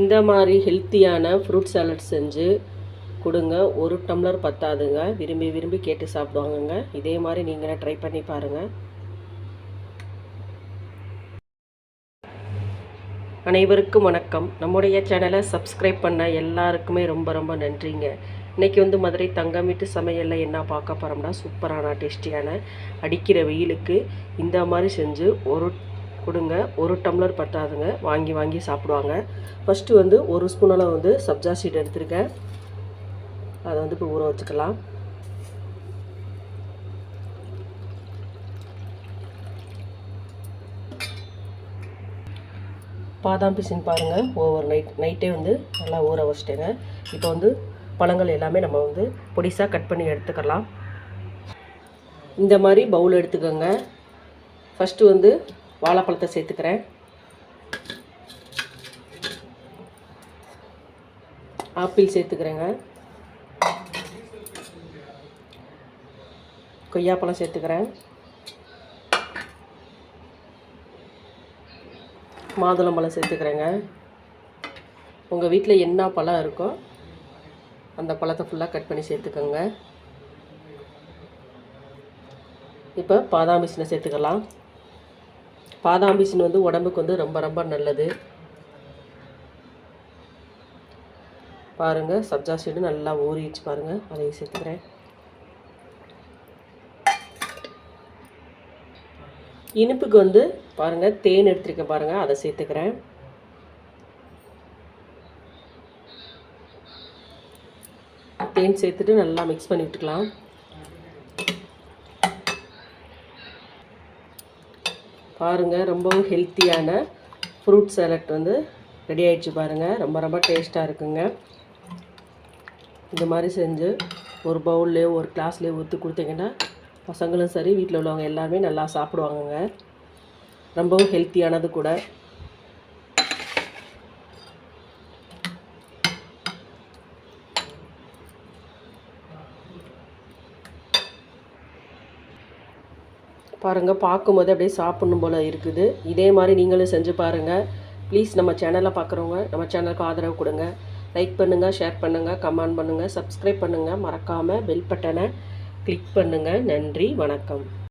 இந்த மாதிரி ஹெல்த்தியான ஃப்ரூட் சாலட் செஞ்சு கொடுங்க. ஒரு டம்ளர் பத்தாதுங்க. விரும்பி விரும்பி கேட்டு சாப்பிடுவாங்கங்க. இதே மாதிரி நீங்களே ட்ரை பண்ணி பாருங்கள் அனைவருக்கும் வணக்கம். நம்முடைய சேனலை சப்ஸ்கிரைப் பண்ண எல்லாருக்குமே ரொம்ப ரொம்ப நன்றிங்க. இன்றைக்கி வந்து மதுரை தங்கம் வீட்டு சமையலில் என்ன பார்க்க போகிறோம்னா சூப்பரான டேஸ்டியான அடிக்கிற வெயிலுக்கு இந்த மாதிரி செஞ்சு ஒரு கொடுங்க. ஒரு டம்ளர் பட்டாதுங்க வாங்கி வாங்கி சாப்பிடுவாங்க. ஃபஸ்ட்டு வந்து ஒரு ஸ்பூன் அளவு வந்து சப்ஜா சீட் எடுத்திருக்கேன் அதை வந்து இப்போ ஊற வச்சுக்கலாம். பாதாம் பிசின் பாருங்கள் ஓவர் நைட் நைட்டே வந்து நல்லா ஊற வச்சிட்டேங்க. இப்போ வந்து பழங்கள் எல்லாமே நம்ம வந்து பொடிசாக கட் பண்ணி எடுத்துக்கலாம். இந்த மாதிரி பவுல் எடுத்துக்கோங்க. ஃபஸ்ட்டு வந்து வாழைப்பழத்தை சேர்த்துக்கிறேன். ஆப்பிள் சேர்த்துக்கிறேங்க. கொய்யாப்பழம் சேர்த்துக்கிறேன். மாதுளம்பழம் சேர்த்துக்கிறேங்க. உங்கள் வீட்டில் என்ன பழம் இருக்கோ அந்த பழத்தை ஃபுல்லாக கட் பண்ணி சேர்த்துக்கோங்க. இப்போ பாதாம் பிசினை சேர்த்துக்கலாம். பாதாம்பிசின் வந்து உடம்புக்கு வந்து ரொம்ப ரொம்ப நல்லது. பாருங்கள் சப்ஜா சீடு நல்லா ஊறிடுச்சு பாருங்கள் அதையும் சேர்த்துக்கிறேன். இனிப்புக்கு வந்து பாருங்கள் தேன் எடுத்துருக்கேன் பாருங்கள் அதை சேர்த்துக்கிறேன். தேன் சேர்த்துட்டு நல்லா மிக்ஸ் பண்ணி விட்டுக்கலாம். பாருங்கள் ரொம்பவும் ஹெல்த்தியான ஃப்ரூட் சாலட் வந்து ரெடி ஆகிடுச்சு பாருங்கள் ரொம்ப ரொம்ப டேஸ்ட்டாக இருக்குங்க. இந்த மாதிரி செஞ்சு ஒரு பவுல்லையோ ஒரு கிளாஸ்லேயோ ஊற்றி கொடுத்தீங்கன்னா பசங்களும் சரி வீட்டில் உள்ளவங்க எல்லாருமே நல்லா சாப்பிடுவாங்கங்க. ரொம்பவும் ஹெல்த்தியானது கூட. பாருங்கள் பார்க்கும்போது அப்படியே சாப்பிட்ணும் போல் இருக்குது. இதே மாதிரி நீங்களும் செஞ்சு பாருங்கள் ப்ளீஸ் நம்ம சேனலை பார்க்குறவங்க நம்ம சேனலுக்கு ஆதரவு கொடுங்க. லைக் பண்ணுங்கள் ஷேர் பண்ணுங்கள் கமெண்ட் பண்ணுங்கள் சப்ஸ்கிரைப் பண்ணுங்கள் மறக்காமல் பெல் பட்டனை கிளிக் பண்ணுங்கள் நன்றி வணக்கம்.